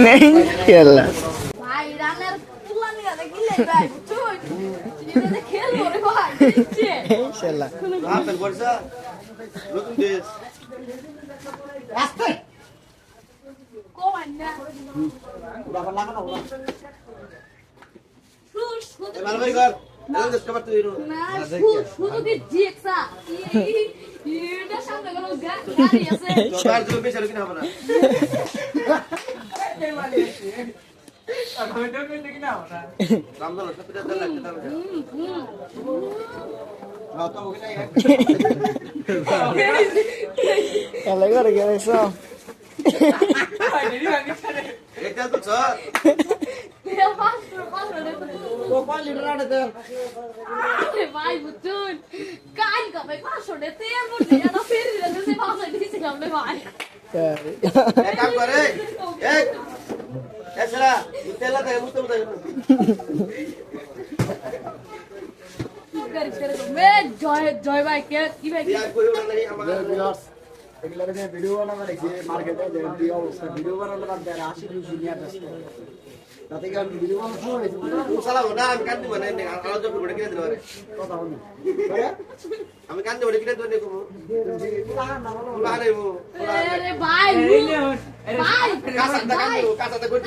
নেই। খেলা। সামনে গেল গাড়ি আছে? আর দল লাগতে হবে করে গেছ এটা তো স্যার পাঁচশো পাঁচশো ভাই বুঝছুন কাল কবে পাঁচশো ডে তেল মধ্যে এটা ফেরি দিলে পাঁচশো দিয়েছিলাম ভাই জয় জয় ভাই কে কি ভাই? এগুলোকে যে ভিডিও বানানো রেখে মার্কেটে যে কি অবস্থা ভিডিও বানানো বাদ দেয় আশি দুশো নিয়ে তাতে কি আমি ভিডিও বানানো শুরু হয়েছে? সালা না আমি কান্দি মানে কিনে দিতে পারে কথা বলি। আমি কান্দি কিনে ভাই ভাই করতে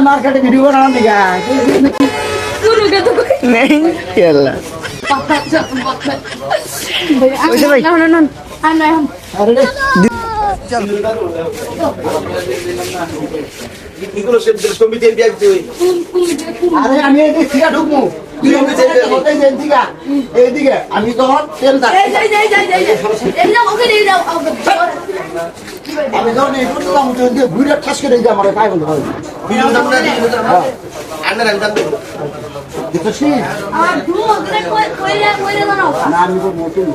ಮಾರ್ಕೆಟ್ ಹಿಡಿಯುವ ಎಲ್ಲ Pakat, না আরে আমি এই দিকে ঢুকবো তুই ওই দিকে হতে দিকে এইদিকে আমি তখন তেল দাগ এই যাই যাই যাই যাই এই যাও ওকে নিয়ে যাও আমি যখন এই করতাম ঘুরে ঠাস করে দিয়ে আমার পাই বন্ধ হয় আমি তো মোটেই